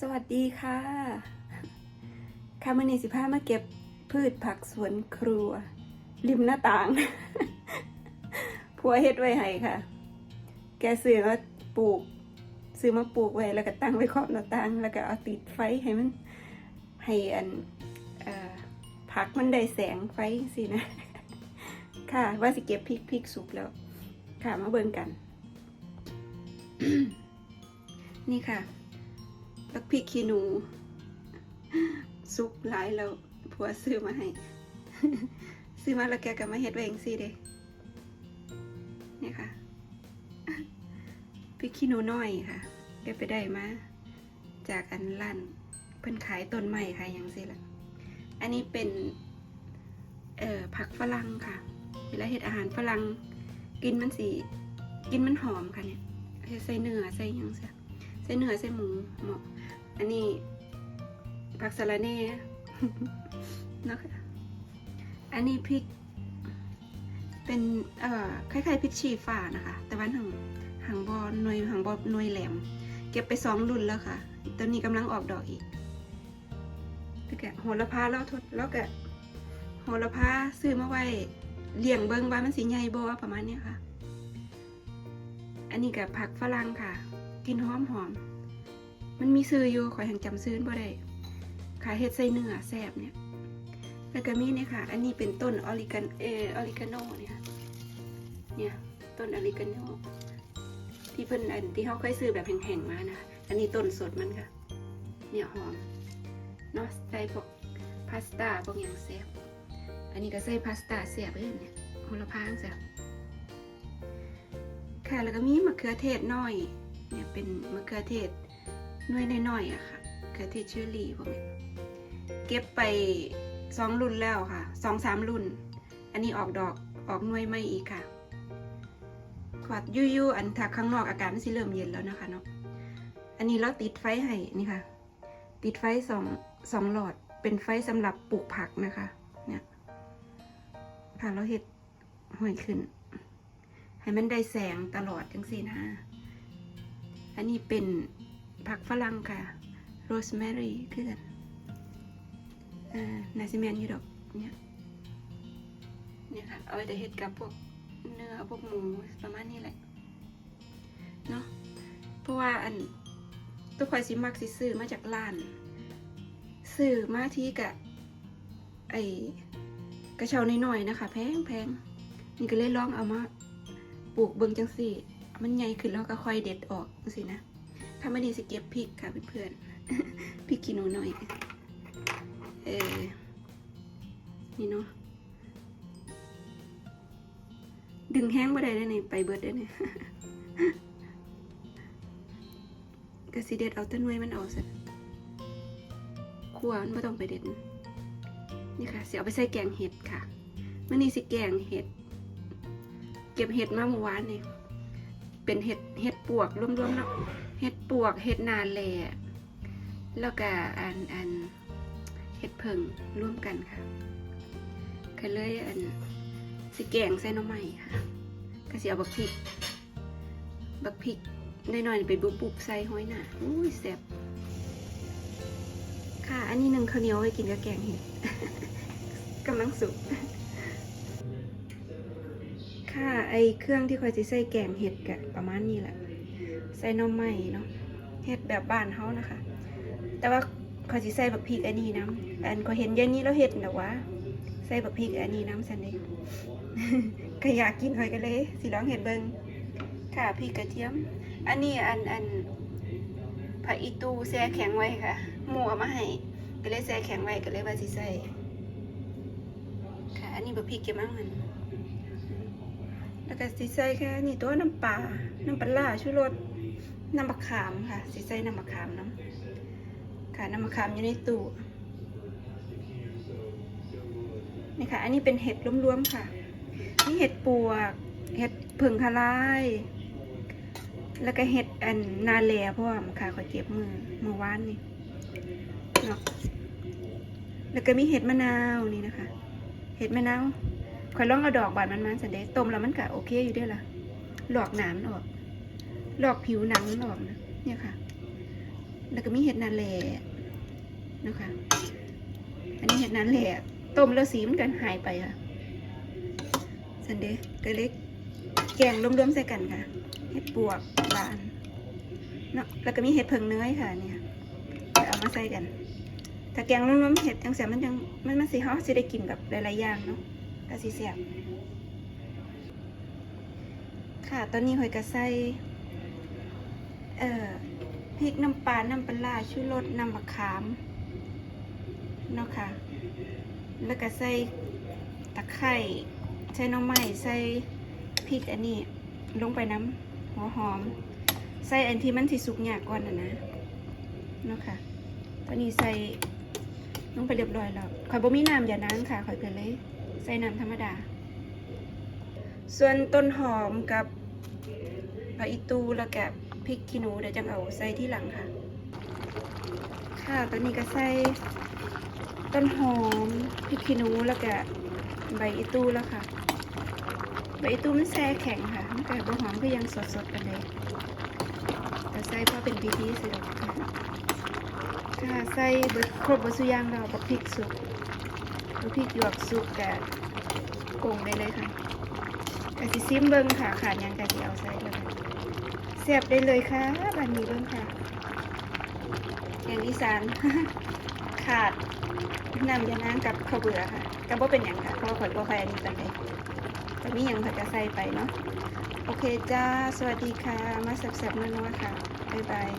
สวัสดีค่ะค่ะมื่อนี้สิพามาเก็บพืชผักสวนครัว ริมหน้าต่าง ผัวเฮ็ดไว้ให้ค่ะ แกซื้อมาปลูก ซื้อมาปลูกไว้แล้วก็ตั้งไว้ขอบหน้าต่าง แล้วก็เอาติดไฟให้มัน ให้อันอผักมันได้แสงไฟสินะ ค่ะว่าสิเก็บพริกพริกสุกแล้ว ค่ะมาเบิ่งกัน นี่ค่ะ บักพริกขี้หนู ซุปหลายแล้วผัวซื้อมาให้ ซื้อมาแล้วแกก็มาเฮ็ดไว้เองสิเด้เนี่ค่ะพริกขี้หนูน้อยค่ะแกไปได้มาจากอันร้านเพิ่นขายต้นไม้ขายหยังสิล่ะอันนี้เป็นเอ่อผักฝรั่งค่ะ เวลาเฮ็ดอาหารฝรั่งกินมันสีกินมันหอมค่ะเนี่ยเฮ็ดใส่เนื้อใส่ยังซะใส่เนื้อใส่หมูเหมาะ อันนี้ผักสะระแหน่นะค่ะอันนี้พริก เป็นเอ่อคล้ายๆพริกชีฟ้านะคะ แต่ว่าหางหางบอหน่วยหางบอหน่วยแหลม เก็บไปสองรุ่นแล้วค่ะตอนนี้กำลังออกดอกอีกแล้วก็โหระพาแล้วทดแล้วก็โหระพาซื้อมาไว้เลี้ยงเบิ้งว่ามันสีใหญ่บ่ประมาณนี้ค่ะ อันนี้กับผักฝรั่งค่ะ กินหอมหอม มันมีซื้ออยู่ขอยหังจำซื้อบ่ได้ขายเฮ็ดใส่เนื้อแซ่บเนี่ยแล้วก็มีเนี่ยค่ะ อันนี้เป็นต้นออริกันเออออริกาโนเนี่ยเนี่ย ต้นออริกาโนที่เพิ่นอันที่เขาเคยซื้อแบบแห้งๆมานะอันนี้ต้นสดมันค่ะ เนี่ยหอมเนาะใส่พวกพาสต้าพวกอย่างแซ่บอันนี้ก็ใส่พาสต้าแซ่บเลยเนี่ยโหระพาแซ่บค่ะแล้วก็มีมะเขือเทศน้อย เนี่ยเป็นมะเขือเทศ หน้อยน้อยๆอะค่ะมะเขือทศเชอรี่พวกนี้เก็บไปสองรุ่นแล้วค่ะสองสามรุ่น อันนี้ออกดอกออกหน่วยไม่อีกค่ะ ขวดยู่ๆอันถ้าข้างนอกอากาศมันสิเริ่มเย็นแล้วนะคะเนาะอันนี้เราติดไฟให้นี่ค่ะ ติดไฟสองสองหลอดเป็นไฟสำหรับปลูกผักนะคะเนี่ยค่ะเราเห็ดห้อยขึ้น ให้มันได้แสงตลอดจังสินะอันนี้เป็น ผักฝรั่งค่ะ โรสแมรี่คือกันอ่านาซิแมนอยู่ดอกเนี่ยเนี่ยค่ะ เอาไว้แต่เฮ็ดกับพวกเนื้อพวกหมูประมาณนี้แหละ เนาะเพราะว่าอันตัวคอยสิมักสิซื้อมาจากร้านซื้อมาที่กะไอกระเช้าน้อยๆนะคะ แพงแพงนี่ก็เลยลองเอามาปลูกเบิงจังสี่ มันใหญ่ขึ้นแล้วก็ค่อยเด็ดออกสี่นะ ถ้าไม่ดีสิเก็บพริกค่ะเพื่อนๆพริกขี้หนูหน่อย เออ นี่เนาะ ดึงแห้งบ่ได้ได้นี่ไปเบิดได้นี่ก็สิเด็ดเอาต้นไว้มันออกซะขัวมันไม่ต้องไปเด็ด นี่ค่ะเสิเอาไปใส่แกงเห็ดค่ะมื่อนี้สิแกงเห็ด เก็บเห็ดมาเมื่อวานนี่ เป็นเห็ดเห็ดปวกรวมๆเนาะเห็ดปวกเห็ดนาแลแล้วก็อันอันเห็ดเพิงร่วมกันค่ะก็เลยอันสิแกงใส่หน้ำใหม่ค่ะก็สิเอาบักพริก บักพริกน้อยๆไปบุบๆใส่ห้อยหน่าอุ้ยแซ่บค่ะ อันนี้หนึ่งข้าวเหนียวไว้กินกับแกงเห็ดกำลังสุก ค่ะไอเครื่องที่คอยสิใส่แกงเห็ดกะประมาณนี้แหละ ใส่น้ำใหม่เนาะเห็ดแบบบ้านเฮานะคะ แต่ว่าคอยสิใส่บักพริกอันนี้น้ำอันก็เห็นเย็นนี้แล้วเห็ดนะวะใส่บักพริกอันนี้น้ำสันเด้ก็อยากกินหอยกันเลยสิลองเห็ดเบิงค่ะพริกกระเทียม อันนี้อันอันผักอีตูแช่แข็งไว้ค่ะหมูเอามาให้ก็เลยแช่แข็งไว้ก็เลยว่าสิใส่ค่ะ อันนี้บักพริกเก็บมามัน แล้วก็สิใส่แค่นี่ตัวน้ำปลา น้ำปลาร้าชูรส น้ำมะขามค่ะสิใส่น้ำมะขามน้ำค่ะน้ำมะขามอยู่ในตู้ นี่ค่ะ อันนี้เป็นเห็ดรวมๆค่ะ นี่เห็ดปวก เห็ดผึ่งคาลาย แล้วก็เห็ดอันนาแลเพราะว่ามันค่ะขอเก็บมือมือวานนี่เนาะแล้วก็มีเห็ดมะนาวนี่นะคะ เห็ดมะนาว คอยลองเอาดอกบานมันมาสันเดต้มแล้วมันก็โอเคอยู่ด้วยล่ะหลอกหนามออกหลอกผิวหนังมันออกนะเนี่ยค่ะ แล้วก็มีเห็ดนาแหล่นะคะอันนี้เห็ดนาแหล่ต้มแล้วสีมันกันหายไปค่ะสันเดย์ก็เล็กแกงรวมๆใส่กันค่ะ เห็ดปวกบานเนาะแล้วก็มีเห็ดเพิงเนื้อค่ะเนี่ยเอามาใส่กัน ถ้าแกงรวมๆเห็ดจังเสียมันยังมันมันสีฮอสิได้กินกับหลายๆอย่างเนาะ ก็สีเสียบค่ะ ตอนนี้หอยกระใส่เอ่อพริกน้ำปลา น้ำปลาร้าชูรสน้ำมะขามเนาะค่ะ แล้วก็ใส่ตะไคร้ใส่น้องไม้ใส่พริกอันนี้ลงไปน้ำหัวหอม ใส่อันที่มันสิสุกยากก่อนนะนะเนาะค่ะ ตอนนี้ใส่ลงไปเรียบร้อยแล้วข่อยบ่มีน้ำอย่าน้ำค่ะข่อยเกินเลย ใส่น้ำธรรมดา ส่วนต้นหอมกับผักอีตูแล้วก็พริกขี้หนูเดี๋ยวจังเอาใส่ที่หลังค่ะ ค่ะตอนนี้ก็ใส่ต้นหอมพริกขี้หนูแล้วก็ใบอีตูแล้วค่ะ ใบอีตูมันแช่แข็งค่ะมันก็บ่หอมก็ยังสดๆกันเลยแต่ใส่เพราะเป็นพิธีสิดค่ะค่ะใส่ครบบสุยางเราบักพริกสุก บักพริกหยวกสุกกะปรุงได้เลยค่ะกะสิซิมเบิ้งค่ะขาดยังกะสิเอาใส่เลยเสียบได้เลยค่ะบันนี้เบิ้งค่ะอย่างอีสานขาดน้ำยานางกับข้าวเบื่อค่ะก็บ่เป็นอย่างค่ะเพราะว่าข่อยบ่ค่อยอันนี้ปานใดแต่มีหยังข่อยก็ใส่ไปเนาะโอเคจ้า สวัสดีค่ะ มาแซ่บๆนัวๆค่ะ บ๊ายบาย